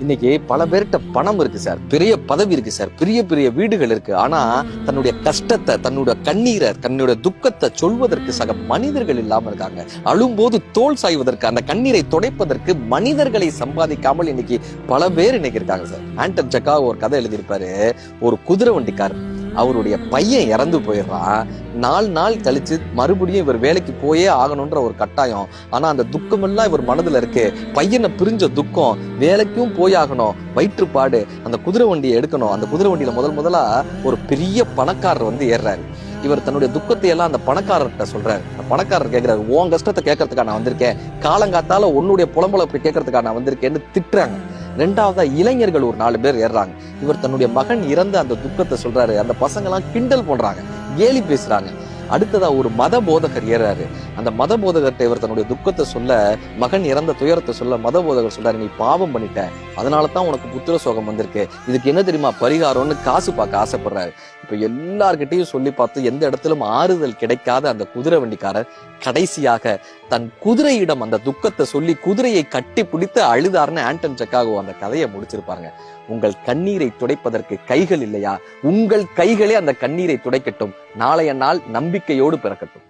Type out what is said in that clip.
இன்னைக்கு பல பேர்கிட்ட பணம் இருக்கு சார். பெரிய பதவி இருக்கு சார். பெரிய பெரிய வீடுகள் இருக்கு. ஆனா தன்னுடைய கஷ்டத்தை தன்னுடைய கண்ணீரை தன்னுடைய துக்கத்தை சொல்வதற்கு சக மனிதர்கள் இல்லாம இருக்காங்க. அழும்போது தோல் சாய்வதற்கு அந்த கண்ணீரை துடைப்பதற்கு மனிதர்களை சம்பாதிக்காமல் இன்னைக்கு பல பேர் இன்னைக்கு இருக்காங்க சார். ஆண்டன் ஜக்கா ஒரு கதை எழுதியிருப்பாரு. ஒரு குதிரை வண்டிக்காரர். அவருடைய பையன் இறந்து போயிடுறான் நாலு நாள் கழிச்சு மறுபடியும் இவர் வேலைக்கு போயே ஆகணுன்ற ஒரு கட்டாயம். ஆனா அந்த துக்கமெல்லாம் இவர் மனதுல இருக்கு. பையனை பிரிஞ்ச துக்கம் வேலைக்கும் போய் ஆகணும் வயிற்றுப்பாடு அந்த குதிரை வண்டியை எடுக்கணும். அந்த குதிரை வண்டியில முதல் முதலா ஒரு பெரிய பணக்காரர் வந்து ஏறுறாரு. இவர் தன்னுடைய துக்கத்தை எல்லாம் அந்த பணக்காரர்கிட்ட சொல்றாரு. அந்த பணக்காரர் கேட்கிறாரு உன் கஷ்டத்தை கேட்கறதுக்கா நான் வந்திருக்கேன். காலங்காத்தால உன்னுடைய புலம்பல இப்படி கேட்கறதுக்கா நான் வந்திருக்கேன்னு திட்டுறாங்க. ரெண்டாவதா இளைஞர்கள் ஒரு நாலு பேர் ஏறுறாங்க. இவர் தன்னுடைய மகன் இறந்த அந்த துக்கத்தை சொல்றாரு. அந்த பசங்க எல்லாம் கிண்டல் பண்றாங்க. கேலி பேசுறாங்க. அடுத்ததா ஒரு மத போதகர் ஏறாரு. அந்த மத போதகர்கிட்ட இவர் தன்னுடைய துக்கத்தை சொல்ல மகன் இறந்த துயரத்தை சொல்ல மத போதகர் சொல்றாரு நீ பாவம் பண்ணிட்ட. அதனால தான் உனக்கு புத்திர சோகம் வந்திருக்கு. இதுக்கு என்ன தெரியுமா? பரிகாரம்னு காசு பார்க்க ஆசைப்படுறாரு. இப்ப எல்லார்கிட்டையும் சொல்லி பார்த்து எந்த இடத்திலும் ஆறுதல் கிடைக்காத அந்த குதிரை வண்டிக்காரர் கடைசியாக தன் குதிரையிடம் அந்த துக்கத்தை சொல்லி குதிரையை கட்டி பிடித்து அழுதாருன்னு ஆண்டன் செக்காகோ அந்த கதையை முடிச்சிருப்பாருங்க. உங்கள் கண்ணீரை துடைப்பதற்கு கைகள் இல்லையா? உங்கள் கைகளே அந்த கண்ணீரை துடைக்கட்டும். நாளைய நாள் நம்பிக்கையோடு பிறக்கட்டும்.